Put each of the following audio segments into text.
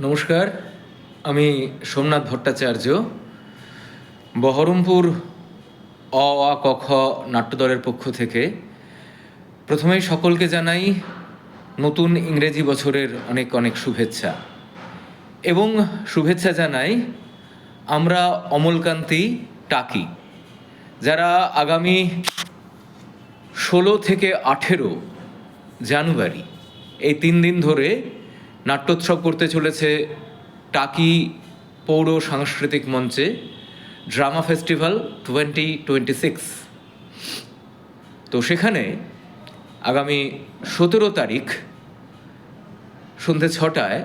নমস্কার, আমি সোমনাথ ভট্টাচার্য। বহরমপুর অ, আ, ক, খ নাট্যদলের পক্ষ থেকে প্রথমেই সকলকে জানাই নতুন ইংরেজি বছরের অনেক অনেক শুভেচ্ছা। এবং শুভেচ্ছা জানাই আমরা অমলকান্তি টাকি, যারা আগামী ষোলো থেকে আঠেরো জানুয়ারি, এই তিন দিন ধরে নাট্যোৎসব করতে চলেছে টাকি পৌর সাংস্কৃতিক মঞ্চে, drama festival twenty twenty six তো সেখানে আগামী সতেরো তারিখ সন্ধে ছটায়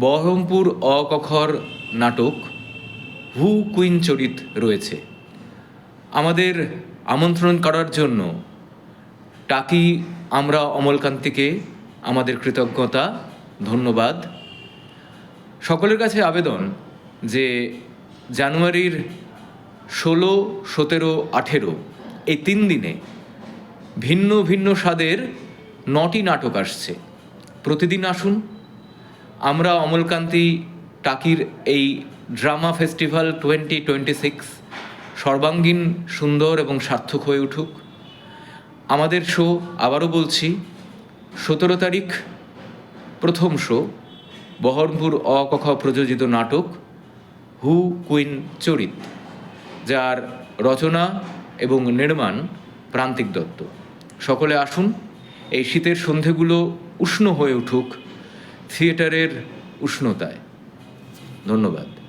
বহরমপুর অকখর নাটক হু কুইন চরিত রয়েছে। আমাদের আমন্ত্রণ করার জন্য টাকি আমরা অমলকান্তিকে, আমাদের কৃতজ্ঞতা। ধন্যবাদ। সকলের কাছে আবেদন যে জানুয়ারির ষোলো, সতেরো, আঠেরো, এই তিন দিনে ভিন্ন ভিন্ন স্বাদের নটি নাটক আসছে। প্রতিদিন আসুন, আমরা অমলকান্তি টাকির এই drama festival twenty twenty six সর্বাঙ্গীন, সুন্দর এবং সার্থক হয়ে উঠুক। আমাদের শো আবারও বলছি, সতেরো তারিখ প্রথম শো, বহরমপুর অকখ প্রযোজিত নাটক, হু কুইন চরিত, যার রচনা এবং নির্মাণ প্রান্তিক দত্ত। সকলে আসুন, এই শীতের সন্ধেগুলো উষ্ণ হয়ে উঠুক, থিয়েটারের উষ্ণতায়। ধন্যবাদ।